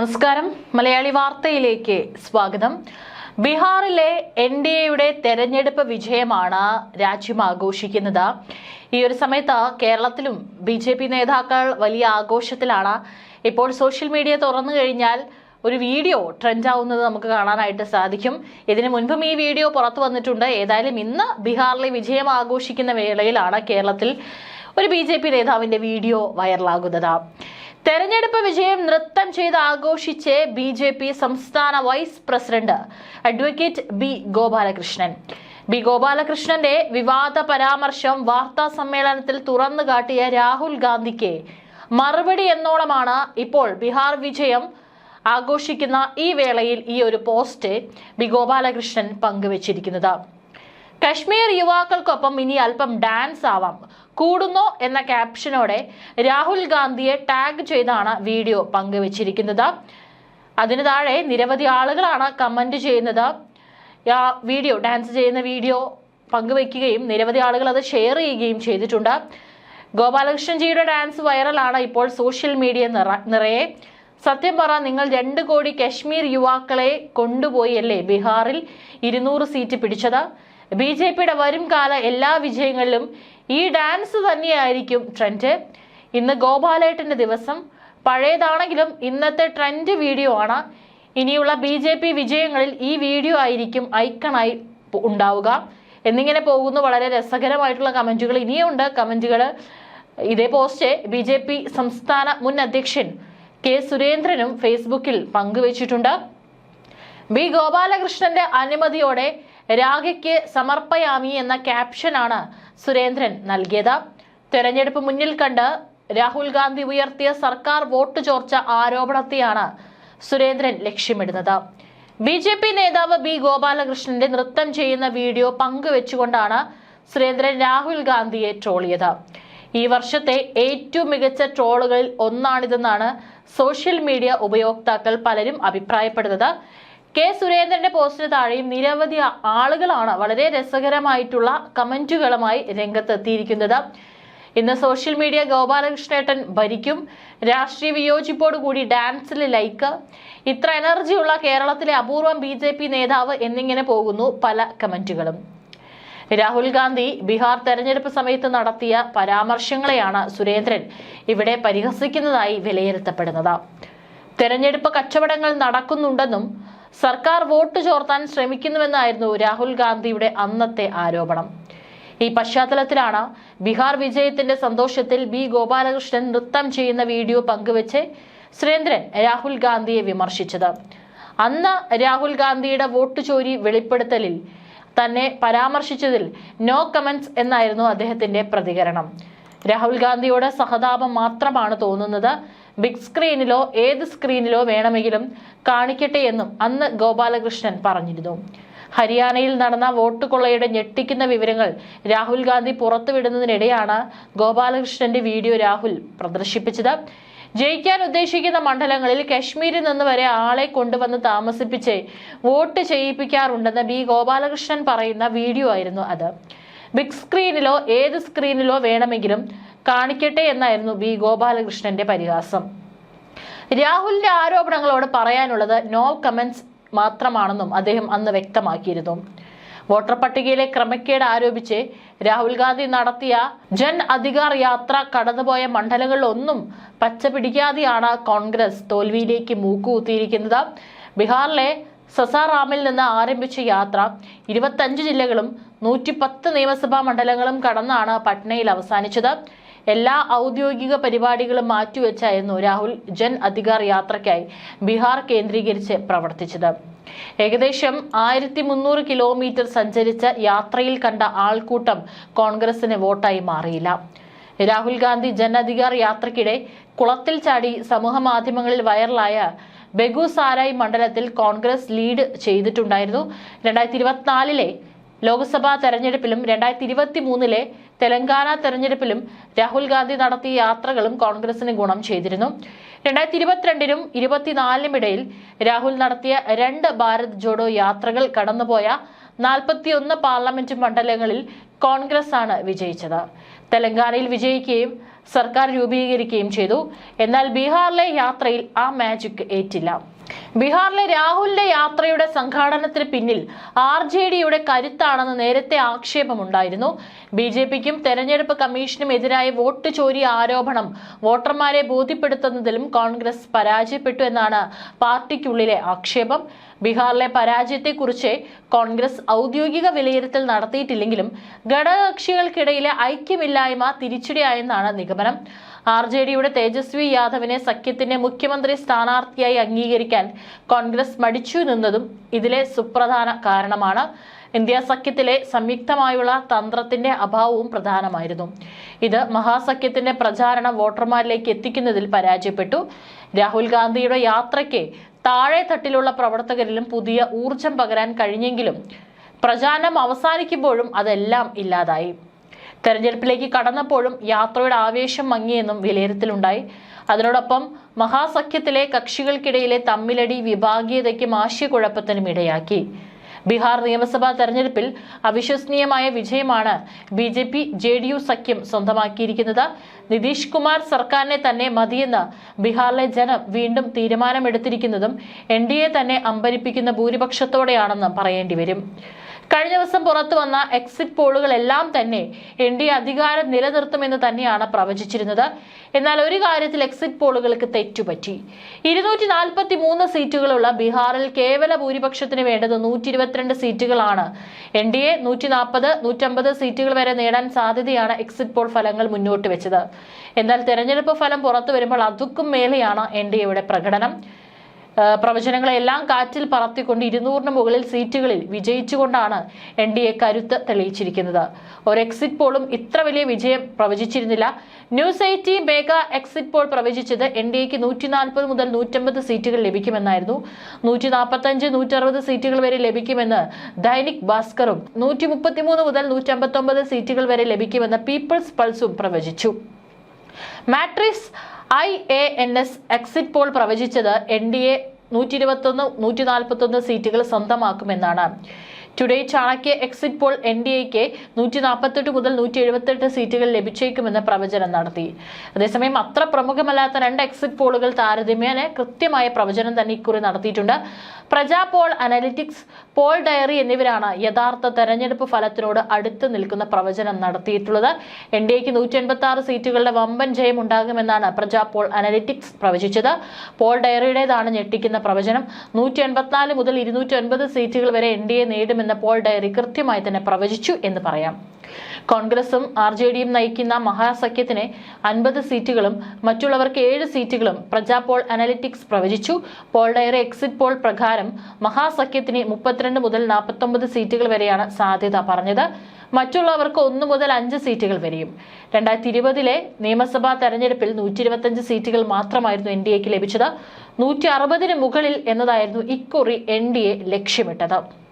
നമസ്കാരം. മലയാളി വാർത്തയിലേക്ക് സ്വാഗതം. ബീഹാറിലെ എൻ ഡി എയുടെ തെരഞ്ഞെടുപ്പ് വിജയമാണ് രാജ്യം ആഘോഷിക്കുന്നത്. ഈ ഒരു സമയത്ത് കേരളത്തിലും ബി ജെ പി നേതാക്കൾ വലിയ ആഘോഷത്തിലാണ്. ഇപ്പോൾ സോഷ്യൽ മീഡിയ തുറന്നു കഴിഞ്ഞാൽ ഒരു വീഡിയോ ട്രെൻഡ് ആവുന്നത് നമുക്ക് കാണാനായിട്ട് സാധിക്കും. ഇതിനു മുൻപും ഈ വീഡിയോ പുറത്തു വന്നിട്ടുണ്ട്. ഏതായാലും ഇന്ന് ബീഹാറിലെ വിജയം ആഘോഷിക്കുന്ന വേളയിലാണ് കേരളത്തിൽ ഒരു ബി ജെ പി നേതാവിന്റെ വീഡിയോ വൈറലാകുന്നത്. തെരഞ്ഞെടുപ്പ് വിജയം നൃത്തം ചെയ്ത് ആഘോഷിച്ച് ബി ജെ പി സംസ്ഥാന vice president advocate B Gopalakrishnan. B ഗോപാലകൃഷ്ണന്റെ വിവാദ പരാമർശം വാർത്താ സമ്മേളനത്തിൽ തുറന്നു കാട്ടിയ രാഹുൽ ഗാന്ധിക്ക് മറുപടി എന്നോണമാണ് ഇപ്പോൾ ബീഹാർ വിജയം ആഘോഷിക്കുന്ന ഈ വേളയിൽ ഈ ഒരു പോസ്റ്റ് ബി ഗോപാലകൃഷ്ണൻ പങ്കുവച്ചിരിക്കുന്നത്. കശ്മീർ യുവാക്കൾക്കൊപ്പം ഇനി അല്പം ഡാൻസ് ആവാം. കൂടുന്നോ എന്ന ക്യാപ്ഷനോടെ രാഹുൽ ഗാന്ധിയെ ടാഗ് ചെയ്താണ് വീഡിയോ പങ്കുവച്ചിരിക്കുന്നത്. അതിന് താഴെ നിരവധി ആളുകളാണ് കമന്റ് ചെയ്യുന്നത്. വീഡിയോ ഡാൻസ് ചെയ്യുന്ന വീഡിയോ പങ്കുവയ്ക്കുകയും നിരവധി ആളുകൾ അത് ഷെയർ ചെയ്യുകയും ചെയ്തിട്ടുണ്ട്. ഗോപാലകൃഷ്ണൻജിയുടെ ഡാൻസ് വൈറലാണ് ഇപ്പോൾ സോഷ്യൽ മീഡിയ നിറ നിറയെ. സത്യം പറ നിങ്ങൾ രണ്ട് കോടി കശ്മീർ യുവാക്കളെ കൊണ്ടുപോയി അല്ലേ? ബീഹാറിൽ ഇരുന്നൂറ് സീറ്റ് പിടിച്ചത്. ബി ജെ പിയുടെ വരും കാല എല്ലാ വിജയങ്ങളിലും ഈ ഡാൻസ് തന്നെയായിരിക്കും ട്രെൻഡ് ഇന്ന് ഗോപാലേട്ടന്റെ ദിവസം പഴയതാണെങ്കിലും ഇന്നത്തെ ട്രെൻഡ് വീഡിയോ ആണ്. ഇനിയുള്ള ബി ജെ പി വിജയങ്ങളിൽ ഈ വീഡിയോ ആയിരിക്കും ഐക്കണായി ഉണ്ടാവുക. എന്നിങ്ങനെ പോകുന്നു. വളരെ രസകരമായിട്ടുള്ള കമന്റുകൾ ഇനിയുണ്ട്. കമന്റുകൾ ഇതേ പോസ്റ്റ് ബി ജെ പി സംസ്ഥാന മുൻ അധ്യക്ഷൻ കെ സുരേന്ദ്രനും ഫേസ്ബുക്കിൽ പങ്കുവച്ചിട്ടുണ്ട്. ബി ഗോപാലകൃഷ്ണന്റെ അനുമതിയോടെ രാഗയ്ക്ക് സമർപ്പയാമി എന്ന ക്യാപ്ഷനാണ് സുരേന്ദ്രൻ നൽകിയത്. തെരഞ്ഞെടുപ്പ് മുന്നിൽ കണ്ട് രാഹുൽ ഗാന്ധി ഉയർത്തിയ സർക്കാർ വോട്ട് ചോർച്ച ആരോപണത്തെയാണ് സുരേന്ദ്രൻ ലക്ഷ്യമിടുന്നത്. ബി ജെ പി നേതാവ് ബി ഗോപാലകൃഷ്ണന്റെ നൃത്തം ചെയ്യുന്ന വീഡിയോ പങ്കുവെച്ചുകൊണ്ടാണ് സുരേന്ദ്രൻ രാഹുൽ ഗാന്ധിയെ ട്രോളിയത്. ഈ വർഷത്തെ ഏറ്റവും മികച്ച ട്രോളുകളിൽ ഒന്നാണിതെന്നാണ് സോഷ്യൽ മീഡിയ ഉപയോക്താക്കൾ പലരും അഭിപ്രായപ്പെടുന്നത്. കെ സുരേന്ദ്രന്റെ പോസ്റ്റിന് താഴെയും നിരവധി ആളുകളാണ് വളരെ രസകരമായിട്ടുള്ള കമന്റുകളുമായി രംഗത്തെത്തിയിരിക്കുന്നത്. ഇന്ന് സോഷ്യൽ മീഡിയ ഗോപാലകൃഷ്ണേട്ടൻ ഭരിക്കും. രാഷ്ട്രീയ വിയോജിപ്പോടുകൂടി ഡാൻസിൽ ലൈക്ക് ഇത്ര എനർജിയുള്ള കേരളത്തിലെ അപൂർവം ബി നേതാവ് എന്നിങ്ങനെ പോകുന്നു പല കമന്റുകളും. രാഹുൽ ഗാന്ധി ബീഹാർ തെരഞ്ഞെടുപ്പ് സമയത്ത് നടത്തിയ പരാമർശങ്ങളെയാണ് സുരേന്ദ്രൻ ഇവിടെ പരിഹസിക്കുന്നതായി വിലയിരുത്തപ്പെടുന്നത്. തെരഞ്ഞെടുപ്പ് കച്ചവടങ്ങൾ നടക്കുന്നുണ്ടെന്നും സർക്കാർ വോട്ട് ചോർത്താൻ ശ്രമിക്കുന്നുവെന്നായിരുന്നു രാഹുൽ ഗാന്ധിയുടെ അന്നത്തെ ആരോപണം. ഈ പശ്ചാത്തലത്തിലാണ് ബീഹാർ വിജയത്തിന്റെ സന്തോഷത്തിൽ ബി ഗോപാലകൃഷ്ണൻ നൃത്തം ചെയ്യുന്ന വീഡിയോ പങ്കുവച്ച് സുരേന്ദ്രൻ രാഹുൽ ഗാന്ധിയെ വിമർശിച്ചത്. അന്ന് രാഹുൽ ഗാന്ധിയുടെ വോട്ട് ചോരി വെളിപ്പെടുത്തലിൽ തന്നെ പരാമർശിച്ചതിൽ നോ കമന്റ്സ് എന്നായിരുന്നു അദ്ദേഹത്തിന്റെ പ്രതികരണം. രാഹുൽ ഗാന്ധിയോട് സഹതാപം മാത്രമാണ് തോന്നുന്നത്. ബിഗ് സ്ക്രീനിലോ ഏത് സ്ക്രീനിലോ വേണമെങ്കിലും കാണിക്കട്ടെ എന്നും അന്ന് ഗോപാലകൃഷ്ണൻ പറഞ്ഞിരുന്നു. ഹരിയാനയിൽ നടന്ന വോട്ട് കൊള്ളയുടെ ഞെട്ടിക്കുന്ന വിവരങ്ങൾ രാഹുൽ ഗാന്ധി പുറത്തുവിടുന്നതിനിടെയാണ് ഗോപാലകൃഷ്ണന്റെ വീഡിയോ രാഹുൽ പ്രദർശിപ്പിച്ചത്. ജയിക്കാൻ ഉദ്ദേശിക്കുന്ന മണ്ഡലങ്ങളിൽ കശ്മീരിൽ നിന്ന് വരെ ആളെ കൊണ്ടുവന്ന് താമസിപ്പിച്ച് വോട്ട് ചെയ്യിപ്പിക്കാറുണ്ടെന്ന് ബി ഗോപാലകൃഷ്ണൻ പറയുന്ന വീഡിയോ ആയിരുന്നു അത്. ബിഗ് സ്ക്രീനിലോ ഏത് സ്ക്രീനിലോ വേണമെങ്കിലും കാണിക്കട്ടെ എന്നായിരുന്നു ബി ഗോപാലകൃഷ്ണന്റെ പരിഹാസം. രാഹുലിന്റെ ആരോപണങ്ങളോട് പറയാനുള്ളത് നോ കമന്റ്സ് മാത്രമാണെന്നും അദ്ദേഹം അന്ന് വ്യക്തമാക്കിയിരുന്നു. വോട്ടർ പട്ടികയിലെ ക്രമക്കേട് ആരോപിച്ച് രാഹുൽ ഗാന്ധി നടത്തിയ ജൻ അധികാർ യാത്ര കടന്നുപോയ മണ്ഡലങ്ങളിലൊന്നും പച്ച പിടിക്കാതെയാണ് കോൺഗ്രസ് തോൽവിയിലേക്ക് മൂക്കുകുത്തിയിരിക്കുന്നത്. ബീഹാറിലെ സസാറാമിൽ നിന്ന് ആരംഭിച്ച യാത്ര ഇരുപത്തഞ്ച് ജില്ലകളും നൂറ്റി പത്ത് നിയമസഭാ മണ്ഡലങ്ങളും കടന്നാണ് പട്നയിൽ അവസാനിച്ചത്. എല്ലാ ഔദ്യോഗിക പരിപാടികളും മാറ്റിവെച്ചായിരുന്നു രാഹുൽ ജൻ അധികാർ യാത്രയ്ക്കായി ബീഹാർ കേന്ദ്രീകരിച്ച് പ്രവർത്തിച്ചത്. ഏകദേശം ആയിരത്തി മുന്നൂറ് കിലോമീറ്റർ സഞ്ചരിച്ച യാത്രയിൽ കണ്ട ആൾക്കൂട്ടം കോൺഗ്രസിന് വോട്ടായി മാറിയില്ല. രാഹുൽ ഗാന്ധി ജൻ അധികാർ യാത്രയ്ക്കിടെ കുളത്തിൽ ചാടി സമൂഹ മാധ്യമങ്ങളിൽ വൈറലായ ബെഗുസാരായ് മണ്ഡലത്തിൽ കോൺഗ്രസ് ലീഡ് ചെയ്തിട്ടുണ്ടായിരുന്നു. രണ്ടായിരത്തി ഇരുപത്തിനാലിലെ ലോക്സഭാ തെരഞ്ഞെടുപ്പിലും രണ്ടായിരത്തി ഇരുപത്തി മൂന്നിലെ തെലങ്കാന തെരഞ്ഞെടുപ്പിലും രാഹുൽ ഗാന്ധി നടത്തിയ യാത്രകളും കോൺഗ്രസിന് ഗുണം ചെയ്തിരുന്നു. രണ്ടായിരത്തി ഇരുപത്തിരണ്ടിനും ഇരുപത്തിനാലിനും ഇടയിൽ രാഹുൽ നടത്തിയ രണ്ട് ഭാരത് ജോഡോ യാത്രകൾ കടന്നുപോയ നാൽപ്പത്തിയൊന്ന് പാർലമെന്റ് മണ്ഡലങ്ങളിൽ കോൺഗ്രസ് ആണ് വിജയിച്ചത്. തെലങ്കാനയിൽ വിജയിക്കുകയും സർക്കാർ രൂപീകരിക്കുകയും ചെയ്തു. എന്നാൽ ബീഹാറിലെ യാത്രയിൽ ആ മാജിക് ഏറ്റില്ല. ബീഹാറിലെ രാഹുലിന്റെ യാത്രയുടെ സംഘാടനത്തിന് പിന്നിൽ ആർ ജെ ഡിയുടെ കരുത്താണെന്ന് നേരത്തെ ആക്ഷേപമുണ്ടായിരുന്നു. ബി ജെ പിക്കും തെരഞ്ഞെടുപ്പ് കമ്മീഷനും എതിരായ വോട്ട് ചോരി ആരോപണം വോട്ടർമാരെ ബോധ്യപ്പെടുത്തുന്നതിലും കോൺഗ്രസ് പരാജയപ്പെട്ടു എന്നാണ് പാർട്ടിക്കുള്ളിലെ ആക്ഷേപം. ബീഹാറിലെ പരാജയത്തെക്കുറിച്ച് കോൺഗ്രസ് ഔദ്യോഗിക വിലയിരുത്തൽ നടത്തിയിട്ടില്ലെങ്കിലും ഘടകകക്ഷികൾക്കിടയിലെ ഐക്യമില്ലായ്മ തിരിച്ചടിയായെന്നാണ് നിഗമനം. ആർ ജെ ഡിയുടെ തേജസ്വി യാദവിനെ സഖ്യത്തിന്റെ മുഖ്യമന്ത്രി സ്ഥാനാർത്ഥിയായി അംഗീകരിക്കാൻ കോൺഗ്രസ് മടിച്ചു നിന്നതും ഇതിലെ സുപ്രധാന കാരണമാണ്. ഇന്ത്യ സഖ്യത്തിലെ സംയുക്തമായുള്ള തന്ത്രത്തിന്റെ അഭാവവും പ്രധാനമായിരുന്നു. ഇത് മഹാസഖ്യത്തിന്റെ പ്രചാരണം വോട്ടർമാരിലേക്ക് എത്തിക്കുന്നതിൽ പരാജയപ്പെട്ടു. രാഹുൽ ഗാന്ധിയുടെ യാത്രയ്ക്ക് താഴെ തട്ടിലുള്ള പ്രവർത്തകരിലും പുതിയ ഊർജം പകരാൻ കഴിഞ്ഞെങ്കിലും പ്രചാരണം അവസാനിക്കുമ്പോഴും അതെല്ലാം ഇല്ലാതായി. തെരഞ്ഞെടുപ്പിലേക്ക് കടന്നപ്പോഴും യാത്രയുടെ ആവേശം മങ്ങിയെന്നും വിലയിരുത്തലുണ്ടായി. അതിനോടൊപ്പം മഹാസഖ്യത്തിലെ കക്ഷികൾക്കിടയിലെ തമ്മിലടി വിഭാഗീയതയ്ക്കും ആശയക്കുഴപ്പത്തിനും ഇടയാക്കി. ബീഹാർ നിയമസഭാ തെരഞ്ഞെടുപ്പിൽ അവിശ്വസനീയമായ വിജയമാണ് B J P J D U സഖ്യം സ്വന്തമാക്കിയിരിക്കുന്നത്. നിതീഷ് കുമാർ സർക്കാരിനെ തന്നെ മതിയെന്ന് ബീഹാറിലെ ജനം വീണ്ടും തീരുമാനമെടുത്തിരിക്കുന്നതും എൻ ഡി എ തന്നെ അമ്പരിപ്പിക്കുന്ന ഭൂരിപക്ഷത്തോടെയാണെന്ന് പറയേണ്ടി വരും. കഴിഞ്ഞ ദിവസം പുറത്തു വന്ന എക്സിറ്റ് പോളുകളെല്ലാം തന്നെ എൻ ഡി അധികാരം നിലനിർത്തുമെന്ന് തന്നെയാണ് പ്രവചിച്ചിരുന്നത്. എന്നാൽ ഒരു കാര്യത്തിൽ എക്സിറ്റ് പോളുകൾക്ക് തെറ്റുപറ്റി. ഇരുന്നൂറ്റി നാൽപ്പത്തി മൂന്ന് സീറ്റുകളുള്ള ബീഹാറിൽ കേവല ഭൂരിപക്ഷത്തിന് വേണ്ടത് നൂറ്റി ഇരുപത്തിരണ്ട് സീറ്റുകളാണ്. എൻ ഡി എ നൂറ്റി നാൽപ്പത് നൂറ്റമ്പത് സീറ്റുകൾ വരെ നേടാൻ സാധ്യതയാണ് എക്സിറ്റ് പോൾ ഫലങ്ങൾ മുന്നോട്ട് വെച്ചത്. എന്നാൽ തെരഞ്ഞെടുപ്പ് ഫലം പുറത്തു വരുമ്പോൾ അതുക്കും മേലെയാണ് എൻ ഡി എയുടെ പ്രകടനം. പ്രവചനങ്ങളെല്ലാം കാറ്റിൽ പറത്തിക്കൊണ്ട് ഇരുന്നൂറിന് മുകളിൽ സീറ്റുകളിൽ വിജയിച്ചുകൊണ്ടാണ് എൻ ഡി എ കരുത്ത് തെളിയിച്ചിരിക്കുന്നത്. ഒരു എക്സിറ്റ് പോളും ഇത്ര വലിയ വിജയം പ്രവചിച്ചിരുന്നില്ല. ന്യൂസ് എയ്റ്റി ബേഗ എക്സിറ്റ് പോൾ പ്രവചിച്ചത് എൻ ഡി എക്ക് നൂറ്റി നാൽപ്പത് മുതൽ നൂറ്റമ്പത് സീറ്റുകൾ ലഭിക്കുമെന്നായിരുന്നു. നൂറ്റി നാൽപ്പത്തഞ്ച് നൂറ്ററുപത് സീറ്റുകൾ വരെ ലഭിക്കുമെന്ന് ദൈനിക് ഭാസ്കറും നൂറ്റി മുപ്പത്തിമൂന്ന് മുതൽ നൂറ്റമ്പത്തൊമ്പത് സീറ്റുകൾ വരെ ലഭിക്കുമെന്ന് പീപ്പിൾസ് പൾസും പ്രവചിച്ചു. Matrix I A N S exit poll പ്രവചിച്ചത് N D A നൂറ്റി ഇരുപത്തൊന്ന് നൂറ്റി നാൽപ്പത്തൊന്ന് സീറ്റുകൾ സ്വന്തമാക്കുമെന്നാണ്. Today Chanakya exit poll N D എക്ക് നൂറ്റി നാൽപ്പത്തെട്ട് മുതൽ നൂറ്റി എഴുപത്തെട്ട് സീറ്റുകൾ ലഭിച്ചേക്കുമെന്ന് പ്രവചനം നടത്തി. അതേസമയം അത്ര പ്രമുഖമല്ലാത്ത രണ്ട് എക്സിറ്റ് പോളുകൾ താരതമ്യേന കൃത്യമായ പ്രവചനം തന്നെ ഇക്കുറി നടത്തിയിട്ടുണ്ട്. Praja poll analytics poll diary എന്നിവരാണ് യഥാർത്ഥ തെരഞ്ഞെടുപ്പ് ഫലത്തിനോട് അടുത്ത് നിൽക്കുന്ന പ്രവചനം നടത്തിയിട്ടുള്ളത്. എൻ ഡി എക്ക് നൂറ്റി എൺപത്തി ആറ് സീറ്റുകളുടെ വമ്പൻ ജയം ഉണ്ടാകുമെന്നാണ് പ്രജാ പോൾ അനലിറ്റിക്സ് പ്രവചിച്ചത്. പോൾ ഡയറിയുടേതാണ് ഞെട്ടിക്കുന്ന പ്രവചനം. നൂറ്റി എൺപത്തിനാല് മുതൽ ഇരുന്നൂറ്റി ഒൻപത് സീറ്റുകൾ വരെ എൻ ഡി എ നേടുമെന്ന് പോൾ ഡയറി കൃത്യമായി തന്നെ പ്രവചിച്ചു എന്ന് പറയാം. കോൺഗ്രസും ആർ ജെ ഡിയും നയിക്കുന്ന മഹാസഖ്യത്തിന് അൻപത് സീറ്റുകളും മറ്റുള്ളവർക്ക് ഏഴ് സീറ്റുകളും പ്രജാ പോൾ അനലിറ്റിക്സ് പ്രവചിച്ചു. പോൾ ഡയറി എക്സിറ്റ് പോൾ പ്രകാരം മഹാസഖ്യത്തിന് മുപ്പത്തിരണ്ട് മുതൽ നാൽപ്പത്തൊമ്പത് സീറ്റുകൾ വരെയാണ് സാധ്യത പറഞ്ഞത്. മറ്റുള്ളവർക്ക് ഒന്ന് മുതൽ അഞ്ച് സീറ്റുകൾ വരെയും. രണ്ടായിരത്തി ഇരുപതിലെ നിയമസഭാ തെരഞ്ഞെടുപ്പിൽ നൂറ്റി ഇരുപത്തഞ്ച് സീറ്റുകൾ മാത്രമായിരുന്നു എൻ ഡി എക്ക് ലഭിച്ചത്. നൂറ്റി അറുപതിന് മുകളിൽ എന്നതായിരുന്നു ഇക്കുറി എൻ ഡി എ ലക്ഷ്യമിട്ടത്.